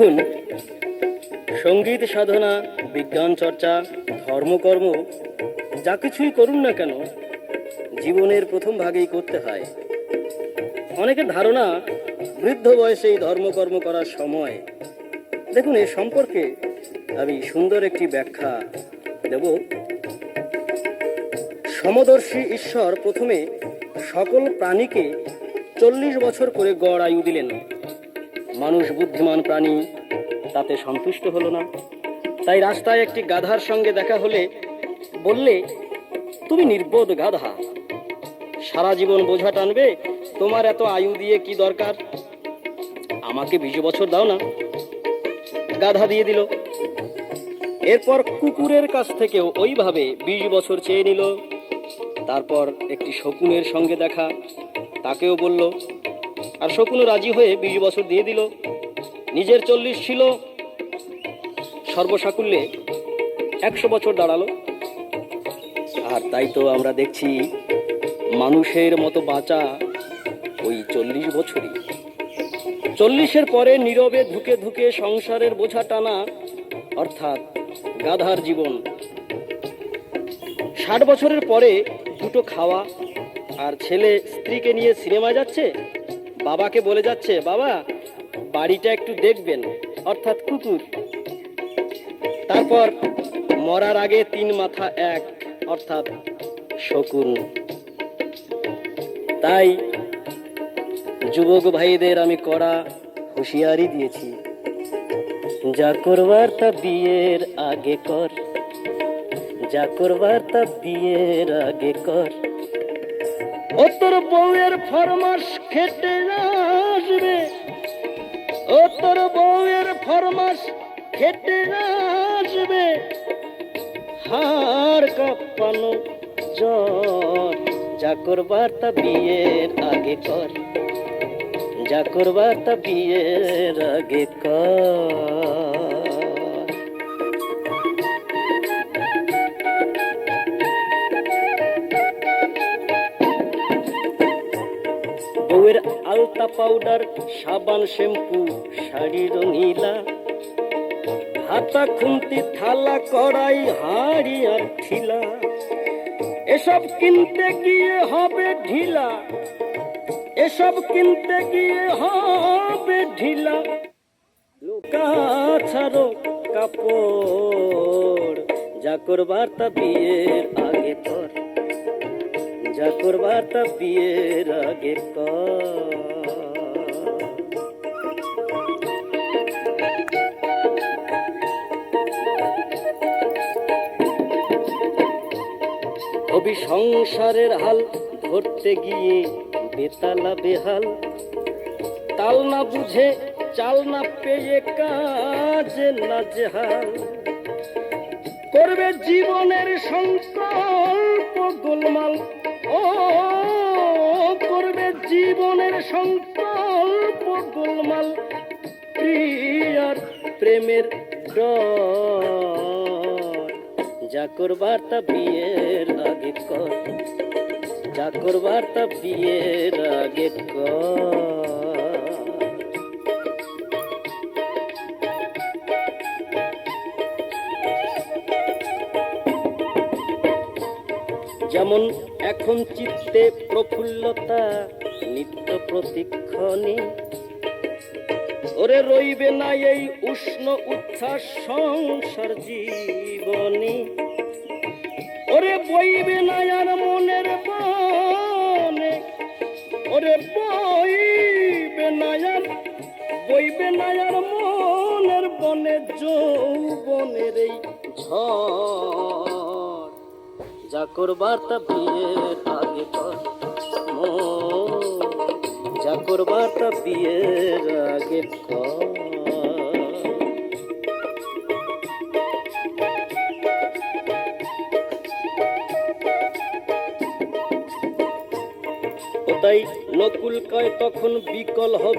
দেখুন। সংগীত সাধনা, বিজ্ঞান চর্চা, ধর্মকর্ম, যা কিছুই করুন না কেন, জীবনের প্রথম ভাগেই করতে হয়। অনেকের ধারণা, বৃদ্ধ বয়সে এই ধর্মকর্ম করার সময়। দেখুন, এ সম্পর্কে আমি সুন্দর একটি ব্যাখ্যা দেব। সমদর্শী ঈশ্বর প্রথমে সকল প্রাণীকে চল্লিশ বছর করে গড় আয়ু দিলেন। মানুষ বুদ্ধিমান প্রাণী, তাতে সন্তুষ্ট হলো না। তাই রাস্তায় একটি গাধার সঙ্গে দেখা হলে বললে, তুমি নির্বোধ গাধা। সারা জীবন বোঝা টানবে, তোমার এত আয়ু দিয়ে কি দরকার? আমাকে বিশ বছর দাও না। গাধা দিয়ে দিল। এরপর কুকুরের কাছ থেকেও ওইভাবে বিশ বছর চেয়ে নিল। তারপর একটি শকুনের সঙ্গে দেখা, তাকেও বলল আর শকুনও রাজি হয়ে বিশ বছর দিয়ে দিল। নিজের চল্লিশ ছিল। সর্বসাকুল্যে একশো বছর দাঁড়াল। আর তাই তো আমরা দেখছি মানুষের মতো বাঁচা ওই চল্লিশ বছরই। চল্লিশের পরে নীরবে ধুকে ধুকে সংসারের বোঝা টানা, অর্থাৎ গাধার জীবন। ষাট বছরের পরে দুটো খাওয়া, আর ছেলে স্ত্রীকে নিয়ে সিনেমা যাচ্ছে? বাবাকে বলে যাচ্ছে, বাবা, বাড়িটা একটু দেখবেন, অর্থাৎ কুকুর। তারপর মরার আগে তিন মাথা এক, অর্থাৎ শকুন। তাই যুবক ভাইদের আমি করা হুঁশিয়ারি দিয়েছি, যা করবার তা বিয়ের আগে কর, যা করবার তা বিয়ের আগে কর। ও তোর বউয়ের ফরমাস খেটে আসবে। ও তোর বউয়ের ফরমাস খেটে আসবে। হার কাঁপানো জ্বর, যা করবার তা বিয়ের আগে কর। যা করবার তা বিয়ের আগে কর। বউয়ের আলতা পাউডার, সাবান, শ্যাম্পু, শাড়ি রঙিলা। হাতা খুন্তি, থালা, কড়াই, হাড়ি আর ঠিলা। এসব কিনতে গিয়ে হবে ঢিলা। এসব কিনতে গিয়ে হবে ঢিলা। কাছারো কাপড়, যা করবার তা বিয়ের আগে কর যা করবার তা বিয়ের আগে কর কবি সংসারের হাল ধরতে গিয়ে বেতালা বেহাল। তাল না বুঝে, চাল না পেয়ে কাজে না জেহাল করবে জীবনের সংকল্প গোলমাল। সংকল্প গোলমাল, প্রিয়ার প্রেমের যা করবার তা বিয়ের আগে কর। যা করবার তা বিয়ের আগে যেমন এখন চিত্তে প্রফুল্লতা নিত্য প্রতিক্ষণে ওরে রইবে না এই উষ্ণ উচ্ছ্বাস সংসার জীবনে। ওরে বইবে না আর মনের বনে। ওরে বইবে না আর, বইবে না আর মনের বনে যৌবনের এই ঝড়। যা করবার তা বিয়ের আগে কর। যা করবার তা বিয়ের আগে কর। ও তাই নকুল কয় তখন বিকল হবে।